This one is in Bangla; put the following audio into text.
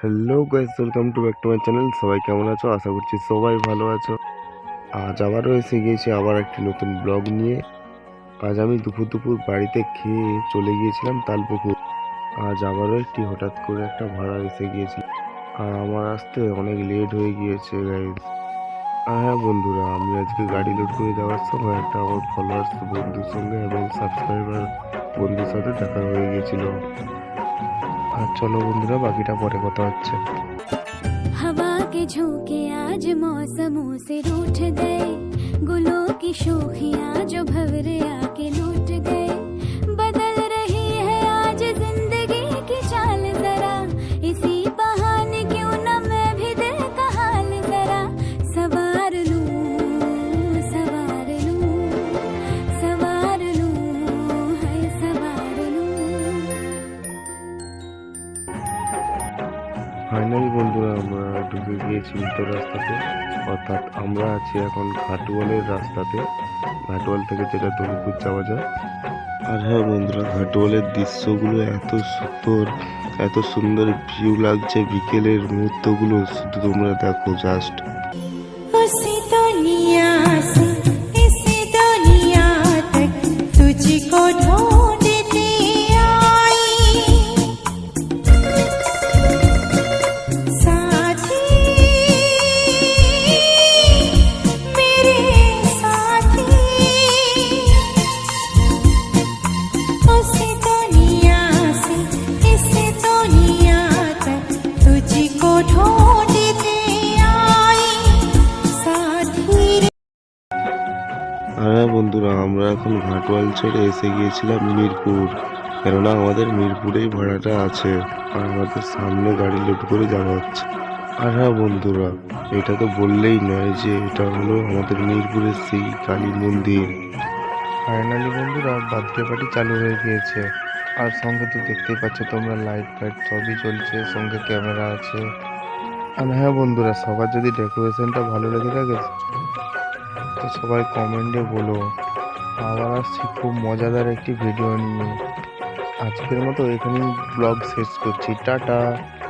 Hello guys welcome to back to my channel সবাই কেমন আছো? আশা করছি সবাই ভালো আছো। আজ আবারও এসে গিয়েছি আবার একটি নতুন ব্লগ নিয়ে। আজ আমি দুপুর দুপুর বাড়িতে খেয়ে চলে গিয়েছিলাম তালপুকুর। আজ আবারও একটি হঠাৎ করে একটা ভাড়া এসে গিয়েছি আর আমার আসতে অনেক লেট হয়ে গিয়েছে আর হ্যাঁ বন্ধুরা, আমি আজকে গাড়ি লোড করে যাওয়ার সময় একটা আমার ফলোয়ার্স বন্ধুর সঙ্গে এবং সাবস্ক্রাইবার বন্ধুর সাথে দেখা হয়ে গিয়েছিল। আর চলো বন্ধুরা বাকিটা পরে কথা হচ্ছে हवा के झोंके आज मौसमों से रूठ गए गुलों की शोखियां जो भवरे आके ফাইনালি বন্ধুরা আমরা ঢুকে গিয়েছি উত্তর রাস্তাতে অর্থাৎ আমরা আছি এখন ঘাটওয়ালের রাস্তাতে ঘাটওয়াল থেকে যেটা দুর্গপুর যাওয়া যায় আর হ্যাঁ বন্ধুরা ঘাটওয়ালের দৃশ্যগুলো এত সুন্দর এত সুন্দর ভিউ লাগছে বিকেলের মুহূর্তগুলো শুধু তোমরা দেখো জাস্ট उसी दुनिया से इस दुनिया तक तुझको ढूंढती আমরা এখন ঘাটওয়াল ছেড়ে এসে গিয়েছিলাম মিরপুর। কেননা আমাদের মিরপুরেই ভাড়াটা আছে। আর আমাদের সামনে গাড়ি লোড করে যাওয়া হচ্ছে। আর হ্যাঁ বন্ধুরা, এটা তো বললেই নয় যে এটা হলো আমাদের মিরপুরের সেই কালী মন্দির। ফাইনালি বন্ধুরা বার্থডে পার্টি চালু হয়ে গিয়েছে। আর সঙ্গে তো দেখতেই পাচ্ছ তোমরা, লাইট ফাইট সবই চলছে, সঙ্গে ক্যামেরা আছে। আর হ্যাঁ বন্ধুরা, সবার যদি ডেকোরেশনটা ভালো লেগে থাকে, তো সবাই কমেন্টে বলো। আবার আসছি খুব মজাদার একটি ভিডিও নিয়ে। আজকের মতো এখানেই ব্লগ শেষ করছি। টাটা।